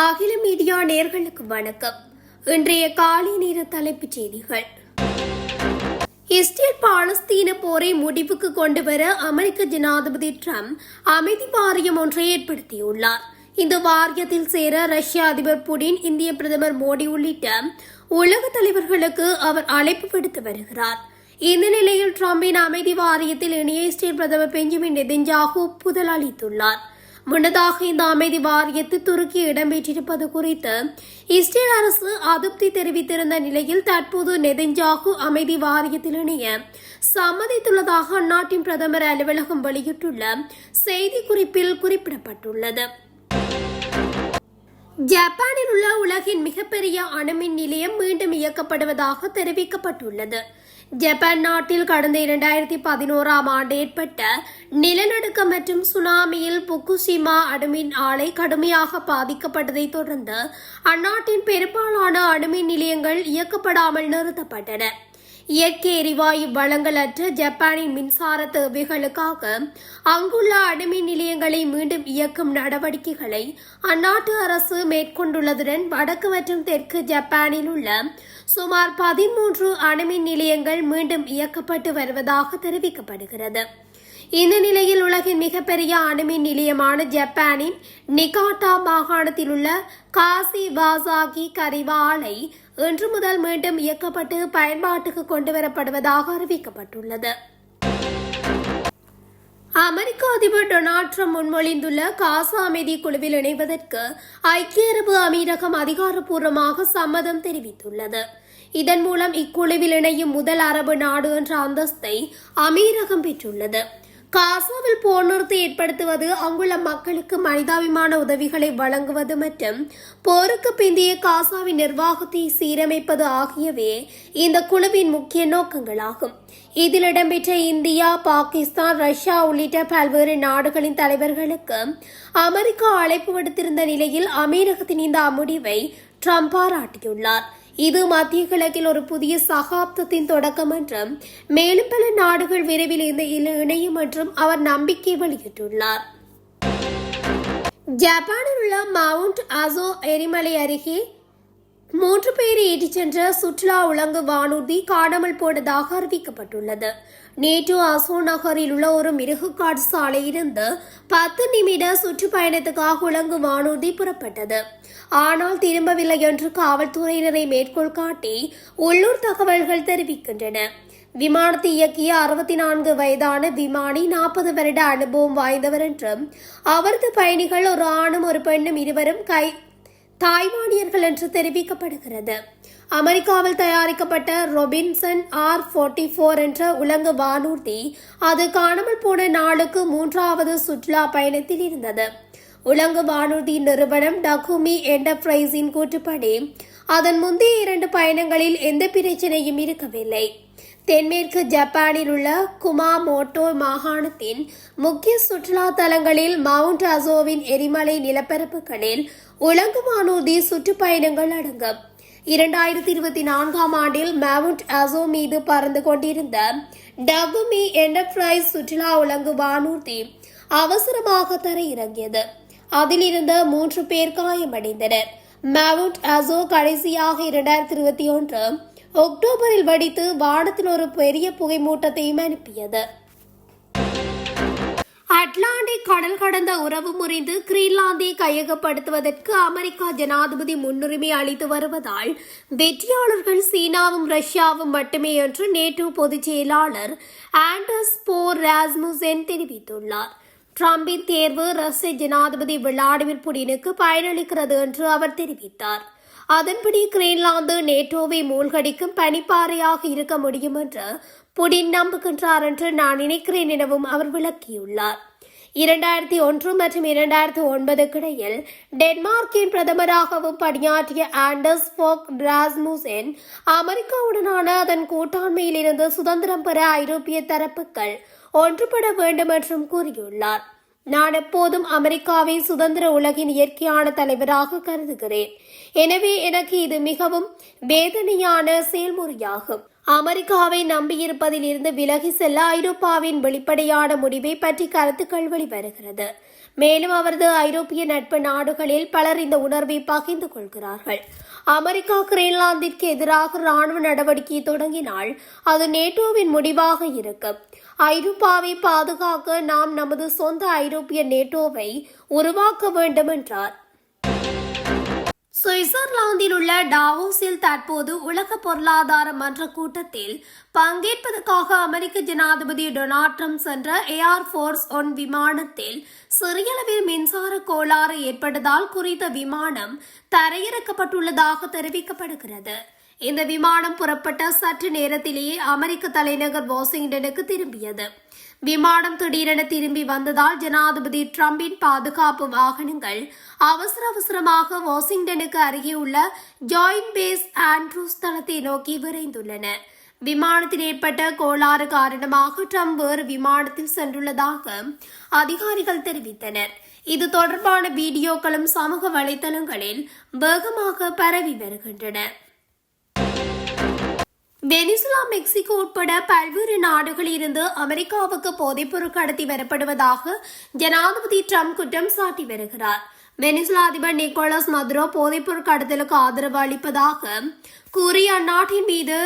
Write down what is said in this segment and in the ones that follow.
அகில மீடியா நேர்களுக்கு வணக்கம். இன்றைய காலை நேர தலைப்புச் செய்திகள். இஸ்ரேல் பாலஸ்தீன போரை முடிவுக்கு கொண்டு வர அமெரிக்க ஜனாதிபதி ட்ரம்ப் அமைதி வாரியம் ஒன்றை ஏற்படுத்தியுள்ளார். இந்த வாரியத்தில் சேர ரஷ்ய அதிபர் புடின் இந்திய பிரதமர் மோடி உள்ளிட்ட உலக தலைவர்களுக்கு அவர் அழைப்பு விடுத்து வருகிறார். இந்த நிலையில் ட்ரம்பின் அமைதி வாரியத்தில் இணைய இஸ்ரேல் பிரதமர் பெஞ்சமின் நெதன்யாகு புதல் அளித்துள்ளார். முன்னதாக இந்த அமைதி வாரியத்தில் துருக்கி இடம்பெற்றிருப்பது குறித்து இஸ்ரேல் அரசு அதிருப்தி தெரிவித்திருந்த நிலையில் தற்போது நெதஞ்சாகு அமைதி வாரியத்தில் இணைய சம்மதித்துள்ளதாக அந்நாட்டின் பிரதமர் அலுவலகம் வெளியிட்டுள்ள செய்திக்குறிப்பில் குறிப்பிடப்பட்டுள்ளது. ஜப்பானில் உள்ள உலகின் மிகப்பெரிய அணுமின் நிலையம் மீண்டும் இயக்கப்படுவதாக தெரிவிக்கப்பட்டுள்ளது. ஜப்பான் நாட்டில் கடந்த இரண்டாயிரத்தி பதினோராம் ஆண்டு ஏற்பட்ட நிலநடுக்கம் மற்றும் சுனாமியில் புக்குசிமா அணுமின் ஆலை கடுமையாக பாதிக்கப்பட்டதை தொடர்ந்து அந்நாட்டின் பெரும்பாலான அணுமின் நிலையங்கள் இயக்கப்படாமல் நிறுத்தப்பட்டன. இயற்கை எரிவாயு வளங்களற்ற ஜப்பானின் மின்சார தேவைகளுக்காக அங்குள்ள அணுமின் நிலையங்களை மீண்டும் இயக்கும் நடவடிக்கைகளை அந்நாட்டு அரசு மேற்கொண்டுள்ளதுடன் வடக்கு மற்றும் தெற்கு ஜப்பானில் உள்ள சுமார் பதிமூன்று அணுமின் நிலையங்கள் மீண்டும் இயக்கப்பட்டு வருவதாக தெரிவிக்கப்படுகிறது. இந்த நிலையில் உலகின் மிகப்பெரிய அணுமின் நிலையமான ஜப்பானின் நிகாட்டா மாகாணத்தில் உள்ள காசி வாசாகி கரிவா ஆலை இன்று முதல் மீண்டும் இயக்கப்பட்டு பயன்பாட்டுக்கு கொண்டுவரப்படுவதாக அறிவிக்கப்பட்டுள்ளது. அமெரிக்க அதிபர் டொனால்ட் ட்ரம்ப் முன்மொழிந்துள்ள காசா அமைதி குழுவில் இணைவதற்கு ஐக்கிய அரபு அமீரகம் அதிகாரப்பூர்வமாக சம்மதம் தெரிவித்துள்ளது. இதன் மூலம் இக்குழுவில் இணையும் முதல் அரபு நாடு என்ற அந்தஸ்தை அமீரகம் பெற்றுள்ளது. காசாவில் போர் ஏற்படுத்துவது அங்குள்ள மக்களுக்கு மனிதாபிமான உதவிகளை வழங்குவது மற்றும் போருக்கு பிந்தைய காசாவின் நிர்வாகத்தை சீரமைப்பது ஆகியவே இந்த குழுவின் முக்கிய நோக்கங்களாகும். இதில் இடம்பெற்ற இந்தியா பாகிஸ்தான் ரஷ்யா உள்ளிட்ட பல்வேறு நாடுகளின் தலைவர்களுக்கு அமெரிக்கா அழைப்பு விடுத்திருந்த நிலையில் அமீரகத்தின் இந்த முடிவை ட்ரம்ப் பாராட்டியுள்ளார். இது மத்திய கிழக்கில் ஒரு புதிய சகாப்தத்தின் தொடக்கம் என்றும் மேலும் பல நாடுகள் விரைவில் இந்த இணையும் என்றும் அவர் நம்பிக்கை வெளியிட்டுள்ளார். ஜப்பானில் உள்ள மவுண்ட் அசோ எரிமலை அருகே மூன்று பேரை ஏற்றிச் சென்ற சுற்றுலா உலங்கு வானூர்தி காணாமல் போனதாக அறிவிக்கப்பட்டுள்ளது. நேற்று அசோ நகரில் உள்ள ஒரு மிருகுக்காடு சாலையிலிருந்து பத்து நிமிட சுற்றுப்பயணத்துக்காக உலங்கு வானூர்தி புறப்பட்டது. ஆனால் திரும்பவில்லை என்று காவல்துறையினரை மேற்கோள் காட்டி உள்ளூர் தகவல்கள் தெரிவிக்கின்றன. விமானத்தை இயக்கிய அறுபத்தி நான்கு வயதான விமானி நாற்பது வருட அனுபவம் வாய்ந்தவர் என்றும் அவரது பயணிகள் ஒரு ஆணும் ஒரு பெண்ணும் இருவரும் கை தாய்வானியர்கள் என்று தெரிவிக்கப்படுகிறது. அமெரிக்காவில் தயாரிக்கப்பட்ட ரொபின்சன் ஆர் ஃபோர்ட்டி ஃபோர் என்ற உலங்கு வானூர்தி அது காணாமல் போன நாளுக்கு மூன்றாவது சுற்றுலா பயணத்தில் இருந்தது. உலங்கு வானூர்தி நிறுவனம் டகுமி என்டர்பிரைஸின் கூற்றுப்படி அதன் முந்தைய இரண்டு பயணங்களில் எந்த பிரச்சனையும் இருக்கவில்லை. தென்மேற்கு ஜப்பானில் உள்ள குமாமோட்டோ மாகாணத்தின் முக்கிய சுற்றுலா தலங்களில் மவுண்ட் அசோவின் எரிமலை நிலப்பரப்புகளில் உலங்கு வானூர்தி சுற்றுப்பயணங்கள் அடங்கும். இரண்டாயிரத்தி இருபத்தி நான்காம் ஆண்டில் மவுண்ட் அசோ மீது பறந்து கொண்டிருந்த டபுமி என்டர்பிரைஸ் சுற்றுலா உலங்கு வானூர்தி அவசரமாக தரையிறங்கியது. அதிலிருந்த மூன்று பேர் காயமடைந்தனர். மவுண்ட் அசோ கடைசியாக இரண்டாயிரத்தி இருபத்தி ஒன்று அக்டோபரில் வடித்து வானத்தில் ஒரு பெரிய புகைமூட்டத்தையும் அனுப்பியது அட்லாண்டிக் கடல் கடந்த உறவு முறிந்து கிரீன்லாந்தை கையகப்படுத்துவதற்கு அமெரிக்கா ஜனாதிபதி முன்னுரிமை அளித்து வருவதால் வெற்றியாளர்கள் சீனாவும் ரஷ்யாவும் மட்டுமே என்று நேட்டோ பொதுச் செயலாளர் ஆண்டர்ஸ் போர் ராஸ்முசென் தெரிவித்துள்ளார். ட்ரம்பின் தேர்வு ரஷ்ய ஜனாதிபதி விளாடிமிர் புடினுக்கு பயனளிக்கிறது என்று அவர் தெரிவித்தார். அதன்படி கிரீன்லாந்து நேட்டோவை மூழ்கடிக்கும் பனிப்பாறையாக இருக்க முடியும் என்று புடின் நம்புகின்றார் என்று நான் நினைக்கிறேன் எனவும் அவர் விளக்கியுள்ளார். இரண்டாயிரத்தி ஒன்று மற்றும் இரண்டாயிரத்தி ஒன்பதுக்கிடையில் டென்மார்க்கின் பிரதமராகவும் பணியாற்றிய ஆண்டர்ஸ் போக் ராஸ்முசென் அமெரிக்காவுடனான அதன் கூட்டாண்மையிலிருந்து சுதந்திரம் பெற ஐரோப்பிய தரப்புகள் ஒன்றுபட வேண்டும் என்றும் கூறியுள்ளார். நான் எப்போதும் அமெரிக்காவை சுதந்திர உலகின் இயற்கையான தலைவராக கருதுகிறேன். எனவே எனக்கு இது மிகவும் வேதனையான செயல்முறையாகும். அமெரிக்காவை நம்பியிருப்பதில் இருந்து விலகி செல்ல ஐரோப்பாவின் வெளிப்படையான முடிவை பற்றி கருத்துக்கள் வெளிவருகிறது. மேலும் அவரது ஐரோப்பிய நட்பு நாடுகளில் பலர் இந்த உணர்வை பகிர்ந்து கொள்கிறார்கள். அமெரிக்கா கிரீன்லாந்திற்கு எதிராக ராணுவ நடவடிக்கை தொடங்கினால் அது நேட்டோவின் முடிவாக இருக்கும். ஐரோப்பாவை பாதுகாக்க நாம் நமது சொந்த ஐரோப்பிய நேட்டோவை உருவாக்க வேண்டும் என்றார். சுவிட்சர்லாந்தில் உள்ள டாவோஸில் தற்போது உலக பொருளாதார மன்ற கூட்டத்தில் பங்கேற்பதற்காக அமெரிக்க ஜனாதிபதி டொனால்ட் ட்ரம்ப் சென்ற ஏர் ஃபோர்ஸ் ஒன் விமானத்தில் சிறியளவில் மின்சார கோளாறு ஏற்பட்டதால் குறித்த விமானம் தரையிறக்கப்பட்டுள்ளதாக தெரிவிக்கப்படுகிறது. இந்த விமானம் புறப்பட்ட சற்று நேரத்திலேயே அமெரிக்க தலைநகர் வாஷிங்டனுக்கு திரும்பியது. விமானம் திடீரென திரும்பி வந்ததால் ஜனாதிபதி டிரம்பின் பாதுகாப்பு வாகனங்கள் அவசர அவசரமாக வாஷிங்டனுக்கு அருகே உள்ள ஜாயின்ட் பேஸ் ஆண்ட்ரூஸ் தளத்தை நோக்கி விரைந்துள்ளன. விமானத்தில் ஏற்பட்ட கோளாறு காரணமாக ட்ரம்ப் வேறு விமானத்தில் சென்றுள்ளதாக அதிகாரிகள் தெரிவித்தனர். இது தொடர்பான வீடியோக்களும் சமூக வலைதளங்களில் வேகமாக பரவி வருகின்றன. வெனிசுலா மெக்சிகோ உட்பட பல்வேறு நாடுகளில் இருந்து அமெரிக்காவுக்கு போதைப்பொருள் கடத்தி வரப்படுவதாக ஜனாதிபதி ட்ரம்ப் குற்றம் சாட்டி வருகிறார். வெனிசுலா அதிபர் நிக்கோலஸ் மதுரோ போதைப்பொருள் கடத்தலுக்கு ஆதரவு அளிப்பதாக கூறி அந்நாட்டின் மீது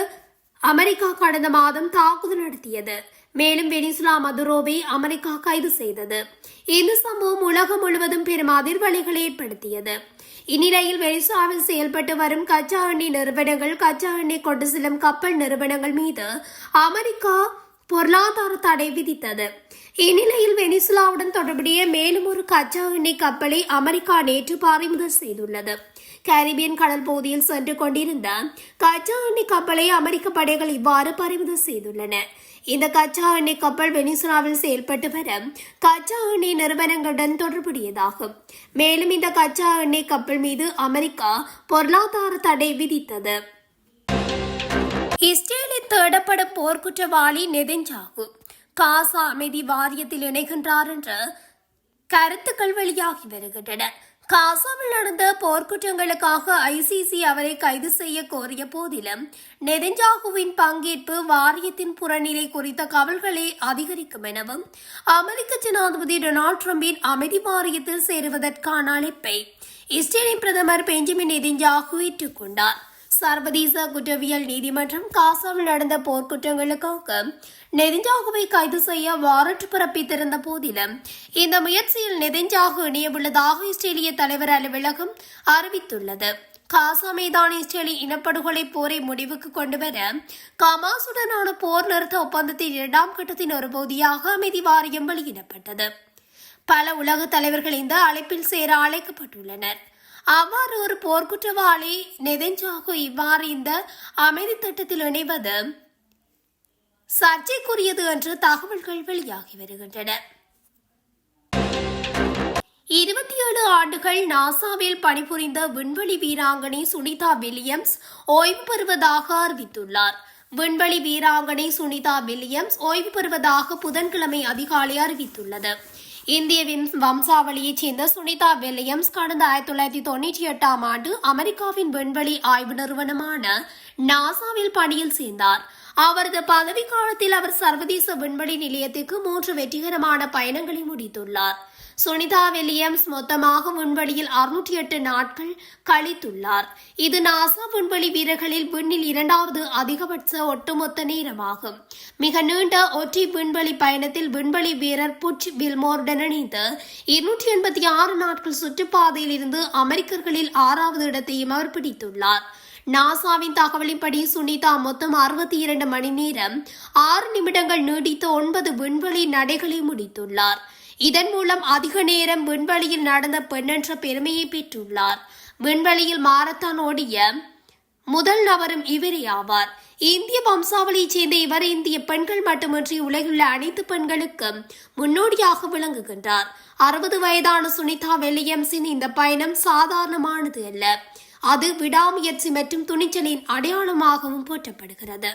அமெரிக்கா கடந்த மாதம் தாக்குதல் நடத்தியது. மேலும் வெனிசுலா மதுரோவை அமெரிக்கா கைது செய்தது. இந்த சம்பவம் உலகம் முழுவதும் பெரும் அதிர்வலைகளை ஏற்படுத்தியது. இந்நிலையில் வெனிசுலாவில் செயல்பட்டு வரும் கச்சா எண்ணெய் நிறுவனங்கள் கச்சா எண்ணெய் கொண்டு செல்லும் கப்பல் நிறுவனங்கள் மீது அமெரிக்கா பொருளாதார தடை விதித்தது. இந்நிலையில் வெனிசுலாவுடன் தொடர்புடைய மேலும் ஒரு கச்சா எண்ணெய் கப்பலை அமெரிக்கா நேற்று பறிமுதல் செய்துள்ளது. கரிபியன் கடல் பகுதியில் சென்று கொண்டிருந்த கச்சா எண்ணெய் கப்பலை அமெரிக்க படைகள் இவ்வாறு பறிமுதல் செய்துள்ளன. இந்த கச்சா எண்ணெய் கப்பல் வெனிசுலாவில் செயல்பட்டு வர கச்சா எண்ணெய் நிறுவனங்களுடன் தொடர்புடையதாகும். மேலும் இந்த கச்சா எண்ணெய் கப்பல் மீது அமெரிக்கா பொருளாதார தடை விதித்தது. இஸ்ரேலில் தேடப்படும் போர்க்குற்றவாளி நெதஞ்சாகு காசா அமைதி வாரியத்தில் இணைகின்றார் என்ற கருத்துக்கள் வெளியாகி வருகின்றன. காசாவில் நடந்த போர்க்குற்றங்களுக்காக ஐசிசி அவரை கைது செய்ய கோரிய போதிலும் நெதஞ்சாகுவின் பங்கேற்பு வாரியத்தின் புறநிலை குறித்த கவல்களை அதிகரிக்கும் எனவும் அமெரிக்க ஜனாதிபதி டொனால்டு டிரம்பின் அமைதி வாரியத்தில் சேருவதற்கான அழைப்பை இஸ்ரேலின் பிரதமர் பெஞ்சமின் நெதஞ்சாகு ஏற்றுக்கொண்டார். சர்வதேச குற்றவியல் நீதிமன்றம் காசாவில் நடந்த போர்க்குற்றங்களுக்காக நெதிஞ்சாகுவை கைது செய்ய வாரண்ட் பிறப்பித்திருந்த போதிலும் இந்த முயற்சியில் நெதிஞ்சாகு இணையவுள்ளதாக இஸ்ரேலிய தலைவர் அலுவலகம் அறிவித்துள்ளது. காசா மீதான இஸ்ரேலி இனப்படுகொலை போரை முடிவுக்கு கொண்டுவர கமாசுடனான போர் நிறுத்த ஒப்பந்தத்தின் இரண்டாம் கட்டத்தின் ஒரு பகுதியாக அமைதி வாரியம் வெளியிடப்பட்டது. பல உலக தலைவர்கள் இந்த அழைப்பில் சேர அழைக்கப்பட்டுள்ளனர். அவ்வாறு ஒரு போர்க்குற்றவாளி நெதெஞ்சாகு இவ்வாறு இந்த அமைதி திட்டத்தில் இணைவது சர்ச்சைக்குரியது என்று தகவல்கள் வெளியாகி வருகின்றன. இருபத்தி ஏழு ஆண்டுகள் நாசாவில் பணிபுரிந்த விண்வெளி வீராங்கனை சுனிதா வில்லியம்ஸ் ஓய்வு பெறுவதாக அறிவித்துள்ளார். விண்வெளி வீராங்கனை சுனிதா வில்லியம்ஸ் ஓய்வு பெறுவதாக புதன்கிழமை அதிகாலை அறிவித்துள்ளது. இந்திய வம்சாவளியைச் சேர்ந்த சுனிதா வில்லியம்ஸ் கடந்த ஆயிரத்தி தொள்ளாயிரத்தி தொண்ணூற்றி எட்டாம் ஆண்டு அமெரிக்காவின் விண்வெளி ஆய்வு நிறுவனமான நாசாவில் பணியில் சேர்ந்தார். அவரது பதவி காலத்தில் அவர் சர்வதேச விண்வெளி நிலையத்திற்கு மூன்று வெற்றிகரமான பயணங்களை முடித்துள்ளார். சுனிதா வில்லியம்ஸ் மொத்தமாக விண்வெளியில் அறுநூற்றி எட்டு நாட்கள் கழித்துள்ளார். இது நாசா விண்வெளி வீரர்களில் விண்ணில் இரண்டாவது அதிகபட்ச ஒட்டுமொத்த நேரமாகும். மிக நீண்ட ஒற்றை விண்வெளி பயணத்தில் விண்வெளி வீரர் புட்ச் வில்மோருடன் இணைந்து இருநூற்றி எண்பத்தி ஆறு நாட்கள் சுற்றுப்பாதையில் இருந்து அமெரிக்கர்களில் ஆறாவது இடத்தையும் அவர் பிடித்துள்ளார். நாசாவின் தகவலின்படி சுனிதா மொத்தம் அறுபத்தி இரண்டு மணி நேரம் ஆறு நிமிடங்கள் நீடித்த ஒன்பது விண்வெளி நடைகளை முடித்துள்ளார். இதன் மூலம் அதிக நேரம் விண்வெளியில் நடந்த பெண்ணென்ற பெருமையை பெற்றுள்ளார். விண்வெளியில் மாரத்தான் ஓடிய முதல் நபரும் இவரே ஆவார். இந்திய வம்சாவளியைச் சேர்ந்த இவர் இந்திய பெண்கள் மட்டுமின்றி உலகிலுள்ள அனைத்து பெண்களுக்கும் முன்னோடியாக விளங்குகின்றார். அறுபது வயதான சுனிதா வில்லியம்ஸின் இந்த பயணம் சாதாரணமானது அல்ல. அது விடாமுயற்சி மற்றும் துணிச்சலின் அடையாளமாகவும் போற்றப்படுகிறது.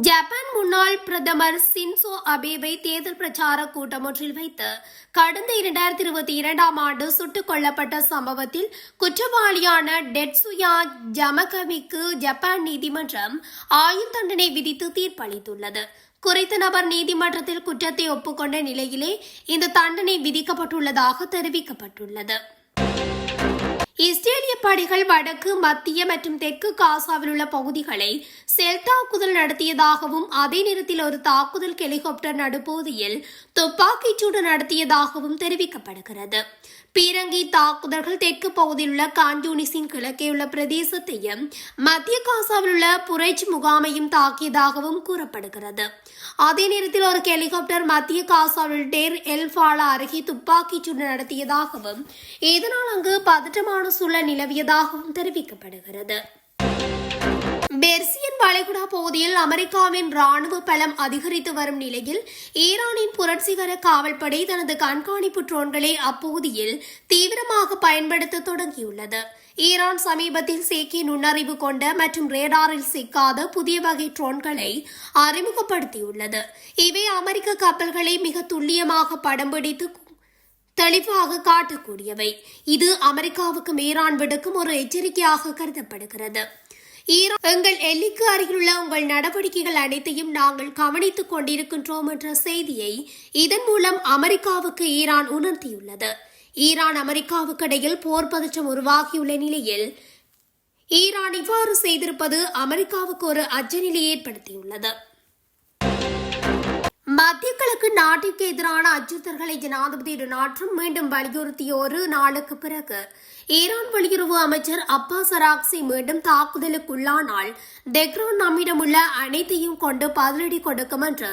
ஜப்பான் முன்னாள் பிரதமர் சின்சோ அபேவை தேர்தல் பிரச்சார கூட்டம் ஒன்றில் வைத்து கடந்த இரண்டாயிரத்தி இருபத்தி இரண்டாம் ஆண்டு சுட்டுக் கொல்லப்பட்ட சம்பவத்தில் குற்றவாளியான டெட்சுயா ஜமகமிக்கு ஜப்பான் நீதிமன்றம் ஆயுள் தண்டனை விதித்து தீர்ப்பளித்துள்ளது. குறித்த நபர் நீதிமன்றத்தில் குற்றத்தை ஒப்புக்கொண்ட நிலையிலே இந்த தண்டனை விதிக்கப்பட்டுள்ளதாக தெரிவிக்கப்பட்டுள்ளது. இஸ்ரேலிய படைகள் வடக்கு மத்திய மற்றும் தெற்கு காசாவில் உள்ள பகுதிகளை செல் தாக்குதல் நடத்தியதாகவும் அதே நேரத்தில் ஒரு தாக்குதல் ஹெலிகாப்டர் நடுப்பகுதியில் துப்பாக்கிச்சூடு நடத்தியதாகவும் தெரிவிக்கப்படுகிறது. பீரங்கி தாக்குதல்கள் தெற்கு பகுதியில் உள்ள கான்யூனிஸின் கிழக்கே உள்ள பிரதேசத்தையும் மத்திய காசாவில் உள்ள புரைச் முகாமையும் தாக்கியதாகவும் கூறப்படுகிறது. அதே நேரத்தில் ஒரு ஹெலிகாப்டர் மத்திய காசாவில் டேர் எல்ஃபாலா அருகே துப்பாக்கிச்சூடு நடத்தியதாகவும் இதனால் அங்கு பதற்றமான சூழல் நிலவியதாகவும் தெரிவிக்கப்படுகிறது. பெர்சியன் வளைகுடா பகுதியில் அமெரிக்காவின் ராணுவ பலம் அதிகரித்து வரும் நிலையில் ஈரானின் புரட்சிகர காவல்படை தனது கண்காணிப்பு ட்ரோன்களை அப்பகுதியில் தீவிரமாக பயன்படுத்த தொடங்கியுள்ளது. ஈரான் சமீபத்தில் செயற்கை நுண்ணறிவு கொண்ட மற்றும் ரேடாரில் சிக்காத புதிய வகை ட்ரோன்களை அறிமுகப்படுத்தியுள்ளது. இவை அமெரிக்க கப்பல்களை மிக துல்லியமாக படம் பிடித்து தெளிவாக காட்டக்கூடியவை. இது அமெரிக்காவுக்கு ஈரான் விடுக்கும் ஒரு எச்சரிக்கையாக கருதப்படுகிறது. ஈரான் எங்கள் எல்லைக்கு அருகிலுள்ள உங்கள் நடவடிக்கைகள் அனைத்தையும் நாங்கள் கவனித்துக் கொண்டிருக்கின்றோம் என்ற செய்தியை இதன் மூலம் அமெரிக்காவுக்கு ஈரான் உணர்த்தியுள்ளது. ஈரான் அமெரிக்காவுக்கு இடையில் போர் பதற்றம் உருவாகியுள்ள நிலையில் ஈரான் இவ்வாறு செய்திருப்பது அமெரிக்காவுக்கு ஒரு அச்சநிலை ஏற்படுத்தியுள்ளது. மத்திய கிழக்கு நாட்டிற்கு எதிரான அச்சுறுத்தல்களை ஜனாதிபதி டொனால்ட் ட்ரம்ப் மீண்டும் வலியுறுத்திய ஒரு நாளுக்கு பிறகு. ஈரான் வெளியுறவு அமைச்சர் அப்பாஸ் அராக்சி மீண்டும் தாக்குதலுக்குள்ளானால் டெக்ரான் நம்மிடம் உள்ள அனைத்தையும் கொண்டு பதிலடி கொடுக்கும் என்று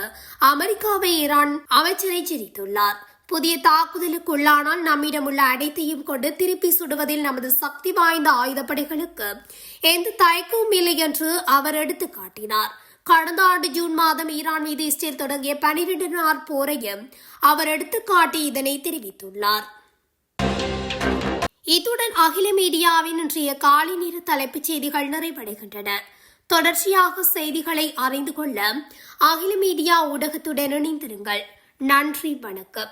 அமெரிக்காவை ஈரான் அமைச்சர் எச்சரித்துள்ளார் புதிய தாக்குதலுக்குள்ளானால் நம்மிடம் உள்ள அனைத்தையும் கொண்டு திருப்பி சுடுவதில் நமது சக்தி வாய்ந்த ஆயுதப்படைகளுக்கு எந்த தயக்கமும் இல்லை என்று அவர் எடுத்து காட்டினார் கடந்த ஆண்டு ஜூன் மாதம் ஈரான் மீது இஸ்ரேல் தொடங்கிய பனிரெண்டு நாள் போரையும் அவர் எடுத்துக்காட்டி இதனை தெரிவித்துள்ளார். இத்துடன் அகில மீடியாவின் இன்றைய காலை நேர தலைப்புச் செய்திகள் நிறைவடைகின்றன. தொடர்ச்சியாக செய்திகளை அறிந்து கொள்ள அகில மீடியா ஊடகத்துடன் இணைந்திருங்கள். நன்றி வணக்கம்.